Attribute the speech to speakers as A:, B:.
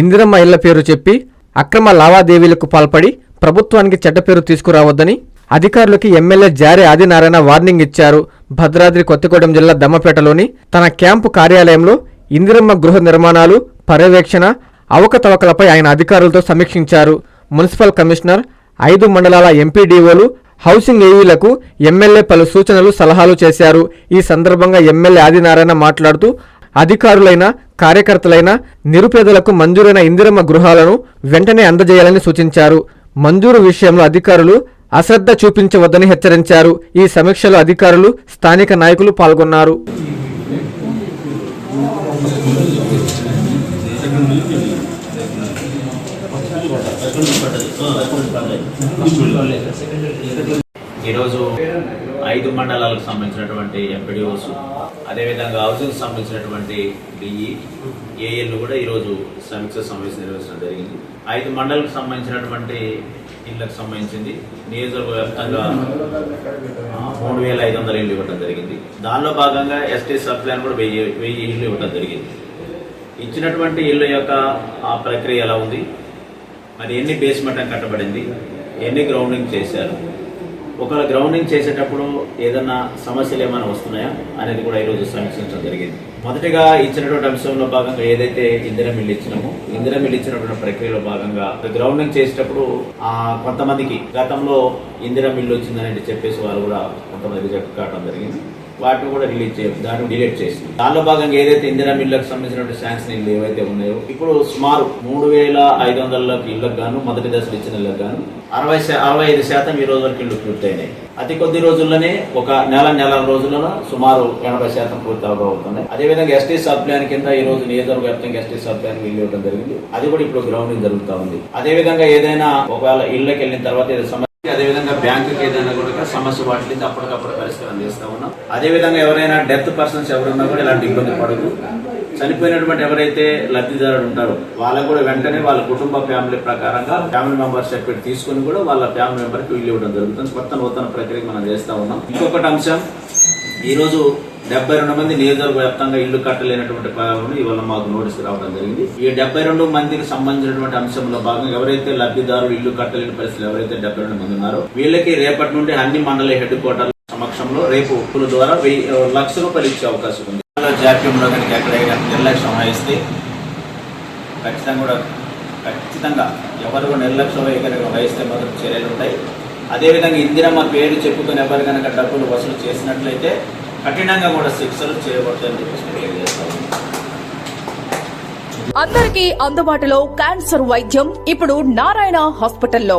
A: ఇందిరమ్మ ఇళ్ళ పేరు చెప్పి అక్రమ లావాదేవీలకు పాల్పడి ప్రభుత్వానికి చెడ్డ పేరు తీసుకురావద్దని అధికారులకి ఎమ్మెల్యే జారే ఆదినారాయణ వార్నింగ్ ఇచ్చారు. భద్రాద్రి కొత్తగూడెం జిల్లా దమ్మపేటలోని తన క్యాంపు కార్యాలయంలో ఇందిరమ్మ గృహ నిర్మాణాలు పర్యవేక్షణ అవకతవకలపై ఆయన అధికారులతో సమీక్షించారు. మున్సిపల్ కమిషనర్ ఐదు మండలాల ఎంపీడీఓలు హౌసింగ్ ఏఈలకు ఎమ్మెల్యే పలు సూచనలు సలహాలు చేశారు. ఈ సందర్భంగా ఎమ్మెల్యే ఆదినారాయణ మాట్లాడుతూ అధికారులైన కార్యకర్తలైన నిరుపేదలకు మంజూరైన ఇందిరమ్మ గృహాలను వెంటనే అందజేయాలని సూచించారు. మంజూరు విషయంలో అధికారులు అశ్రద్ధ చూపించవద్దని హెచ్చరించారు. ఈ సమీక్షలో అధికారులు స్థానిక నాయకులు పాల్గొన్నారు.
B: ఈరోజు ఐదు మండలాలకు సంబంధించినటువంటి ఎంపీడీఓస్ అదేవిధంగా హౌసింగ్కి సంబంధించినటువంటి డిఈ ఏఎల్ కూడా ఈరోజు సమీక్ష సమావేశం నిర్వహించడం జరిగింది. ఐదు మండలకు సంబంధించినటువంటి ఇళ్ళకు సంబంధించింది. నియోజకవర్గ వ్యాప్తంగా మూడు వేల ఐదు వందల ఇళ్ళు ఇవ్వడం జరిగింది. దానిలో భాగంగా ఎస్టీ సబ్ ప్లాన్ కూడా వెయ్యి వెయ్యి ఇళ్ళు ఇవ్వడం జరిగింది. ఇచ్చినటువంటి ఇళ్ళ యొక్క ఆ ప్రక్రియ ఎలా ఉంది? మరి ఎన్ని బేస్మెంట్ కట్టబడింది? ఎన్ని గ్రౌండింగ్ చేశారు? ఒకవేళ గ్రౌండింగ్ చేసేటప్పుడు ఏదన్నా సమస్యలు ఏమైనా వస్తున్నాయా అనేది కూడా ఈరోజు సమీక్షించడం జరిగింది. మొదటిగా ఇచ్చినటువంటి అంశంలో భాగంగా ఏదైతే ఇందిరా మిల్లు ఇచ్చినామో ఇందిరా మిల్లు ఇచ్చినటువంటి ప్రక్రియలో భాగంగా గ్రౌండింగ్ చేసేటప్పుడు ఆ కొంతమందికి గతంలో ఇందిరా మిల్లు వచ్చిందని చెప్పేసి వారు కూడా కొంతమంది కావడం జరిగింది. వాటిని కూడా రిలీజ్ చేయ దాన్ని డిలీట్ చేసి. దానిలో భాగంగా ఏదైతే ఇందిరా మిల్లకు సంబంధించినటువంటి శాంక్షన్ ఇల్లు ఏవైతే ఉన్నాయో ఇప్పుడు సుమారు మూడు వేల ఐదు వందల ఇళ్ళకు గాను మొదటి దశలు ఇచ్చిన ఇళ్ళకు గాను అరవై అరవై ఐదు శాతం ఈ రోజు వరకు ఇల్లు పూర్తయినాయి. అతి కొద్ది రోజుల్లోనే ఒక నెల నెల రోజుల్లో సుమారు ఎనభై శాతం పూర్తి అవబోతున్నాయి అదేవిధంగా ఎస్టీ సబ్ ప్లాన్ కింద ఈ రోజు నియోజకవర్గ వ్యాప్తంగా ఎస్టీ సబ్ ప్లాన్ ఇల్లు ఇవ్వడం జరిగింది. అది కూడా ఇప్పుడు గ్రౌండింగ్ జరుగుతూ ఉంది. అదేవిధంగా ఏదైనా ఒకవేళ ఇళ్ళకి వెళ్ళిన తర్వాత అదేవిధంగా బ్యాంకుకి ఏదైనా కూడా సమస్య వాటిని అప్పటికప్పుడు పరిష్కారం చేస్తూ ఉన్నాం. అదేవిధంగా ఎవరైనా డెత్ పర్సన్స్ ఎవరున్నా కూడా ఇలాంటి ఇబ్బంది పడదు చనిపోయినటువంటి ఎవరైతే లబ్ధిదారులు ఉంటారో వాళ్ళకు కూడా వెంటనే వాళ్ళ కుటుంబ ఫ్యామిలీ ప్రకారంగా ఫ్యామిలీ మెంబర్ సర్టిఫికేట్ తీసుకుని కూడా వాళ్ళ ఫ్యామిలీ మెంబర్కి వీళ్ళు ఇవ్వడం జరుగుతుంది. కొత్త నూతన ప్రక్రియ మనం చేస్తూ ఉన్నాం. ఇంకొకటి అంశం ఈరోజు డెబ్బై రెండు మంది నియోజకవర్గ వ్యాప్తంగా ఇల్లు కట్టలేనటువంటి పనులు ఇవాళ మాకు నోటీస్ రావడం జరిగింది. ఈ డెబ్బై రెండు మందికి సంబంధించినటువంటి అంశంలో భాగంగా ఎవరైతే లబ్ధిదారులు ఇల్లు కట్టలేని పరిస్థితులు ఎవరైతే డెబ్బై రెండు మంది ఉన్నారో వీళ్ళకి రేపటి నుండి అన్ని మండల హెడ్ క్వార్టర్ సమక్షంలో రేపు ఉప్పుల ద్వారా వెయ్యి లక్ష రూపాయలు ఇచ్చే అవకాశం ఉంది. జాప్యంలో కనుక ఎక్కడైనా నిర్లక్ష్యం వహిస్తే ఖచ్చితంగా కూడా ఖచ్చితంగా ఎవరు నిర్లక్ష్యం వైఖరి వహిస్తే మాత్రం చర్యలు ఉంటాయి. అదేవిధంగా ఇందిరమ్మ పేరు చెప్పుకొని ఎవరు కనుక డబ్బులు వసూలు చేసినట్లయితే కఠినంగా కూడా శిక్షలు చేయబడతాయని చెప్పేసి తెలియజేస్తాము.
C: అందరికీ అందుబాటులో క్యాన్సర్ వైద్యం ఇప్పుడు నారాయణ హాస్పిటల్లో.